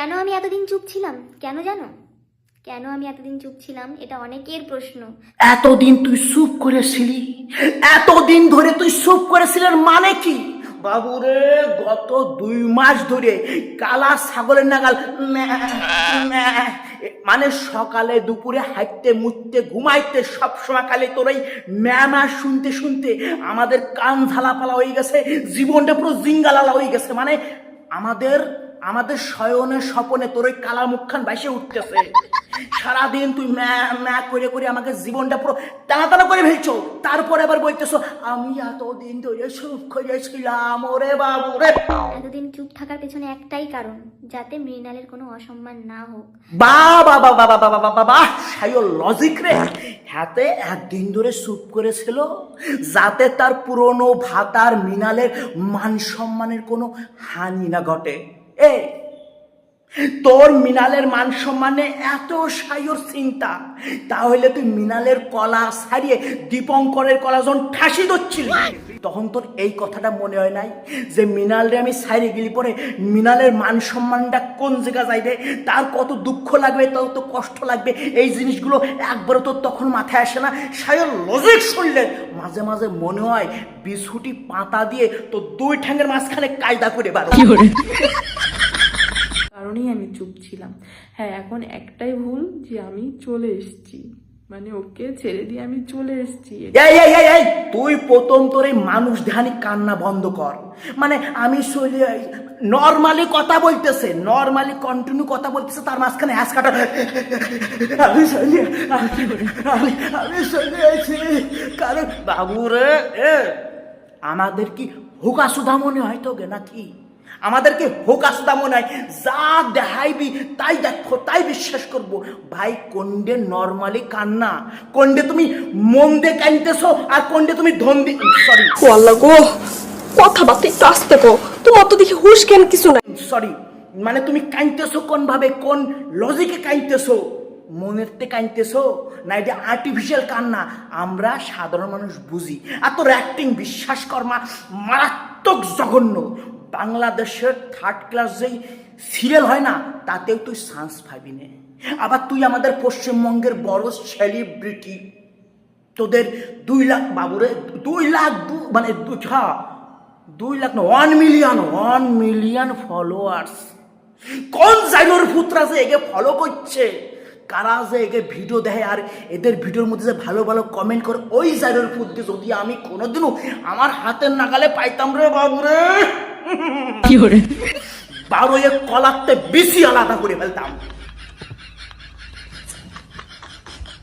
কেন আমি এতদিন চুপ ছিলাম? কেন জানো? কেন আমি এতদিন চুপ ছিলাম? এটা অনেকের প্রশ্ন। এতদিন তুই চুপ করেছিলি এতদিন ধরে তুই চুপ করেছিলেন মানে কি? বাবুরে গত দুই মাস ধরে কালা ছাগলের নাগাল মানে সকালে দুপুরে হাঁটতে, মুততে, ঘুমাইতে, সব সময় খালি তোর এই ম্যা ম্যা শুনতে শুনতে আমাদের কান ঝালাপালা হয়ে গেছে, জীবনটা পুরো জিঙ্গালালা হয়ে গেছে। মানে আমাদের আমাদের শয়নে স্বপনে তোর ওই কালা মুখখান বাইসে উঠতেছে। সারাদিন তুই ম্যা ম্যা করে করে আমাকে জীবনটা পুরো টানা টানা করে ফেলছো। তারপরে আবার বলতেছো আমি এতদিন ধরে সুখ করেছিলাম ওরে বাবু রে এতদিন চুপ থাকার পেছনে একটাই কারণ যাতে মৃণালের কোনো অসম্মান না হোক। বা বাবা বাবা বাবা বাবা বা বা বা বা সাইও লজিক রে। হাতে একদিন ধরে চুপ করেছিল যাতে তার পুরনো ভাতার মৃণালের মান সম্মানের কোনো হানি না ঘটে। এ তোর মিনালের মান সম্মানে এত সাইর চিন্তা, তাহলে তুই মিনালের কলা সারিয়ে দীপঙ্করের কলা যখন ঠাসি দচ্ছিলি তখন তোর এই কথাটা মনে হয় নাই যে মিনালরে আমি সাইরে গেলি পরে মিনালের মান সম্মানটা কোন জায়গা যাইবে? তার কত দুঃখ লাগবে কত কষ্ট লাগবে? এই জিনিসগুলো একবারও তোর তখন মাথায় আসে না? সায়র লজিক শুনলে মাঝে মাঝে মনে হয় বিস্কুটি পাতা দিয়ে তো দুই ঠ্যাঙের মাঝখানে কায়দা করে বারো কারণেই আমি চুপ ছিলাম হ্যাঁ এখন একটাই ভুল যে আমি চলে এসেছি। মানে ওকে ছেড়ে দিয়ে আমি চলে এসেছি। তুই প্রথম তোর মানুষ ধ্যানি কান্না বন্ধ কর। মানে আমি নর্মালি কথা বলতেছে নর্মালি কন্টিনিউ কথা বলতেছে, তার মাঝখানে হ্যাস কাটা। আমি চলে আমি আমি আছি। কারণ বাবুরে আমাদের কি হুকা সুধা মনে হয় তোকে নাকি? আমাদেরকে হোকা সুধা মনে হয় যা দেখাইবি তাই দেখো তাই বিশ্বাস করব। ভাই কোনডে নর্মালি কান্না? কোনডে তুমি মন দিয়ে কানতেছো আর কোনডে তুমি ধন দি সরি ও আল্লাহ গো কথাবার্তা একটু আসতে কো তোমার তো দেখি হুশ জ্ঞান কিছু নাই। সরি মানে তুমি কাঁদতেছো কোন ভাবে কোন লজিকে কাঁদতেছো? মনের তে কাঁদতেছো? না এটা আর্টিফিশিয়াল কান্না? আমরা সাধারণ মানুষ বুঝি। আর তোর অ্যাক্টিং বিশ্বাস কর্মা মারাত্মক জঘন্য। বাংলাদেশের থার্ড ক্লাস যেই সিরিয়াল হয় না, তাতেও তুই চান্স পাবি না। আবার তুই আমাদের পশ্চিমবঙ্গের বড় সেলিব্রিটি তোদের দুই লাখ, বাবুরে, দুই লাখ মানে হ্যাঁ দুই লাখ না one million one million followers কোন জাইলোর পুত্রা যে একে ফলো করছে, কারা যে একে ভিডিও দেয় আর এদের ভিডিওর মধ্যে যে ভালো ভালো কমেন্ট করে, ওই জাইলোর পুত্রে যদি আমি কোনোদিনও আমার হাতের নাগালে পাইতাম রে বাবুরে। বারো এ কলাতে বেশি আলাদা করে ফেলতাম।